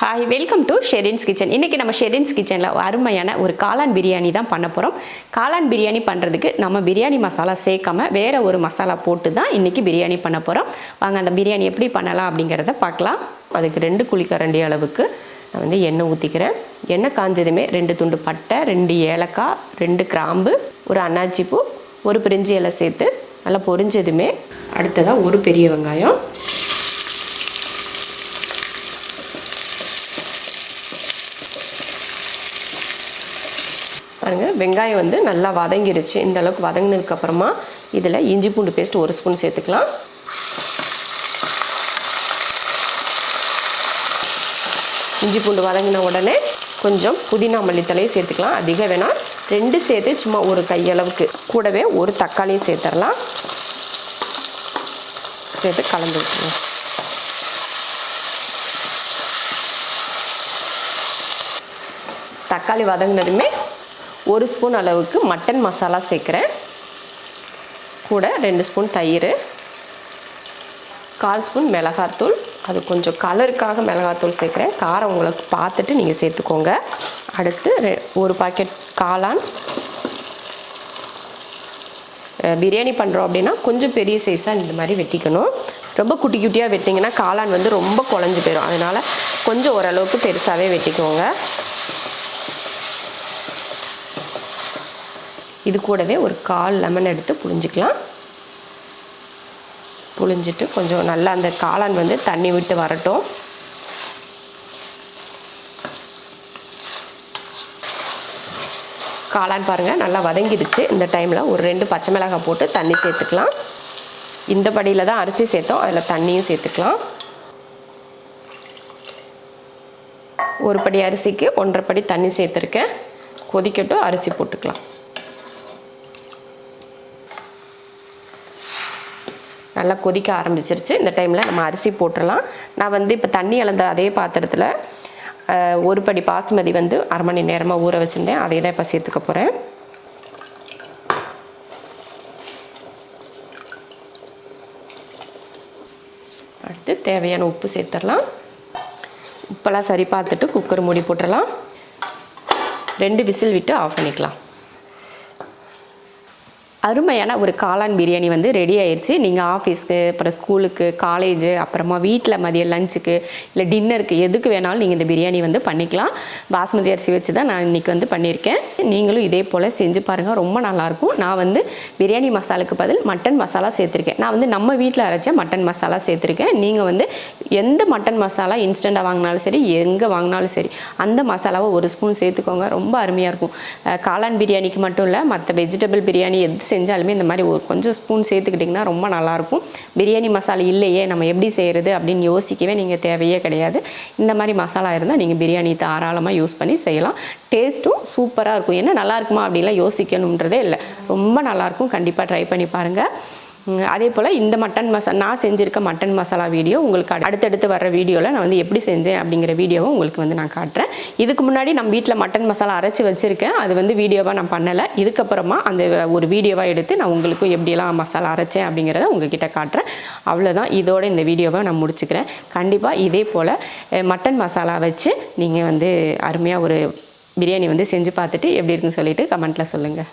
Hi welcome to Sherin's kitchen இன்றைக்கி நம்ம ஷெரின்ஸ் கிச்சனில் அருமையான ஒரு காளான் பிரியாணி தான் பண்ண போகிறோம் காளான் பிரியாணி பண்ணுறதுக்கு நம்ம பிரியாணி மசாலா சேர்க்காம வேறு ஒரு மசாலா போட்டு தான் இன்றைக்கி பிரியாணி பண்ண போகிறோம் வாங்க அந்த பிரியாணி எப்படி பண்ணலாம் அப்படிங்கிறத பார்க்கலாம். அதுக்கு ரெண்டு குழிக்கரண்டி அளவுக்கு நான் வந்து எண்ணெய் ஊற்றிக்கிறேன் எண்ணெய் காஞ்சதுமே ரெண்டு துண்டு பட்டை ரெண்டு ஏலக்காய் ரெண்டு கிராம்பு ஒரு அன்னாச்சி பூ ஒரு பிரிஞ்சி இலை சேர்த்து நல்லா பொரிஞ்சதுமே அடுத்ததாக ஒரு பெரிய வெங்காயம் பாருங்கள் வெங்காயம் வந்து நல்லா வதங்கிருச்சு. இந்த அளவுக்கு வதங்கினதுக்கப்புறமா இதில் இஞ்சி பூண்டு பேஸ்ட் ஒரு ஸ்பூன் சேர்த்துக்கலாம். இஞ்சி பூண்டு வதங்கின உடனே கொஞ்சம் புதினா மல்லித்தலையும் சேர்த்துக்கலாம். அதிகம் வேணால் ரெண்டு சேர்த்து சும்மா ஒரு கையளவுக்கு கூடவே ஒரு தக்காளியும் சேர்த்துடலாம் சேர்த்து கலந்து விட்டுருவோம். தக்காளி வதங்கினதுமே ஒரு ஸ்பூன் அளவுக்கு மட்டன் மசாலா சேர்க்குறேன். கூட ரெண்டு ஸ்பூன் தயிர் கால் ஸ்பூன் மிளகாத்தூள். அது கொஞ்சம் கலருக்காக மிளகாத்தூள் சேர்க்குறேன். காரம் உங்களுக்கு பார்த்துட்டு நீங்கள் சேர்த்துக்கோங்க. அடுத்து ரெ- ஒரு பாக்கெட் காளான். பிரியாணி பண்ணுறோம் அப்படின்னா கொஞ்சம் பெரிய சைஸாக இந்த மாதிரி வெட்டிக்கணும். ரொம்ப குட்டி குட்டியாக வெட்டிங்கன்னா காளான் வந்து ரொம்ப குழஞ்சி போயிடும் அதனால் கொஞ்சம் ஓரளவுக்கு பெருசாகவே வெட்டிக்கோங்க. இது கூடவே ஒரு கால் லெமன் எடுத்து புழிஞ்சிக்கலாம். புழிஞ்சிட்டு கொஞ்சம் நல்லா அந்த காளான் வந்து தண்ணி விட்டு வரட்டும். காளான் பாருங்கள் நல்லா வதங்கிடுச்சு. இந்த டைமில் ஒரு ரெண்டு பச்சை மிளகாய் போட்டு தண்ணி சேர்த்துக்கலாம். இந்த படியில் தான் அரிசி சேர்த்தோம் அதில் தண்ணியும் சேர்த்துக்கலாம். ஒரு படி அரிசிக்கு ஒன்றரை படி தண்ணி சேர்த்துருக்கேன். கொதிக்கட்டும் அரிசி போட்டுக்கலாம். நல்லா கொதிக்க ஆரம்பிச்சிருச்சு. இந்த டைமில் நம்ம அரிசி போட்டுடலாம் நான் வந்து இப்போ தண்ணி இழந்த அதே பாத்திரத்தில் ஒரு படி பாசுமதி வந்து அரை மணி நேரமாக ஊற வச்சுருந்தேன். அதை தான் இப்போ சேர்த்துக்க போகிறேன் அடுத்து தேவையான உப்பு சேர்த்துடலாம். உப்பெல்லாம் சரி பார்த்துட்டு குக்கர் மூடி போட்டுடலாம். ரெண்டு விசில் விட்டு ஆஃப் பண்ணிக்கலாம். அருமையான ஒரு காளான் பிரியாணி வந்து ரெடி ஆயிடுச்சு நீங்கள் ஆஃபீஸ்க்கு அப்புறம் ஸ்கூலுக்கு காலேஜு அப்புறமா வீட்டில் மதியம் லஞ்சுக்கு இல்லை டின்னருக்கு எதுக்கு வேணாலும் நீங்கள் இந்த பிரியாணி வந்து பண்ணிக்கலாம். பாஸ்மதி அரிசி வச்சு தான் நான் இன்றைக்கி வந்து பண்ணியிருக்கேன். நீங்களும் இதே போல் செஞ்சு பாருங்கள் ரொம்ப நல்லாயிருக்கும். நான் வந்து பிரியாணி மசாலுக்கு பதில் மட்டன் மசாலா சேர்த்துருக்கேன். நான் வந்து நம்ம வீட்டில் அரைச்ச மட்டன் மசாலா சேர்த்துருக்கேன். நீங்கள் வந்து எந்த மட்டன் மசாலா இன்ஸ்டண்ட்டாக வாங்கினாலும் சரி எங்கே வாங்கினாலும் சரி அந்த மசாலாவை ஒரு ஸ்பூன் சேர்த்துக்கோங்க. ரொம்ப அருமையாக இருக்கும். காளான் பிரியாணிக்கு மட்டும் இல்லை மற்ற வெஜிடபிள் பிரியாணி எது செஞ்சாலுமே இந்த மாதிரி ஒரு கொஞ்சம் ஸ்பூன் சேர்த்துக்கிட்டிங்கன்னா ரொம்ப நல்லாயிருக்கும். பிரியாணி மசாலா இல்லையே நம்ம எப்படி செய்கிறது அப்படின்னு யோசிக்கவே நீங்கள் தேவையே கிடையாது. இந்த மாதிரி மசாலா இருந்தால் நீங்கள் பிரியாணி தாராளமாக யூஸ் பண்ணி செய்யலாம். டேஸ்ட்டும் சூப்பராக இருக்கும். என்ன நல்லாயிருக்குமா அப்படிலாம் யோசிக்கணுன்றதே இல்லை. ரொம்ப நல்லாயிருக்கும். கண்டிப்பாக ட்ரை பண்ணி பாருங்கள் அதே போல் இந்த மட்டன் மசா நான் செஞ்சுருக்க மட்டன் மசாலா வீடியோ உங்களுக்கு அடுத்தடுத்து வர வீடியோவில் நான் வந்து எப்படி செஞ்சேன் அப்படிங்கிற வீடியோவை உங்களுக்கு வந்து நான் காட்டுறேன். இதுக்கு முன்னாடி நம்ம வீட்டில் மட்டன் மசாலா அரைச்சி வச்சுருக்கேன். அது வந்து வீடியோவாக நான் பண்ணலை. இதுக்கப்புறமா அந்த ஒரு வீடியோவாக எடுத்து நான் உங்களுக்கும் எப்படியெல்லாம் மசாலா அரைச்சேன் அப்படிங்கிறத உங்ககிட்ட காட்டுறேன். அவ்வளோதான் இதோட இந்த வீடியோவை நான் முடிச்சுக்கிறேன். கண்டிப்பாக இதே போல் மட்டன் மசாலா வச்சு நீங்கள் வந்து அருமையாக ஒரு பிரியாணி வந்து செஞ்சு பார்த்துட்டு எப்படி இருக்குன்னு சொல்லிட்டு கமெண்ட்டில் சொல்லுங்கள்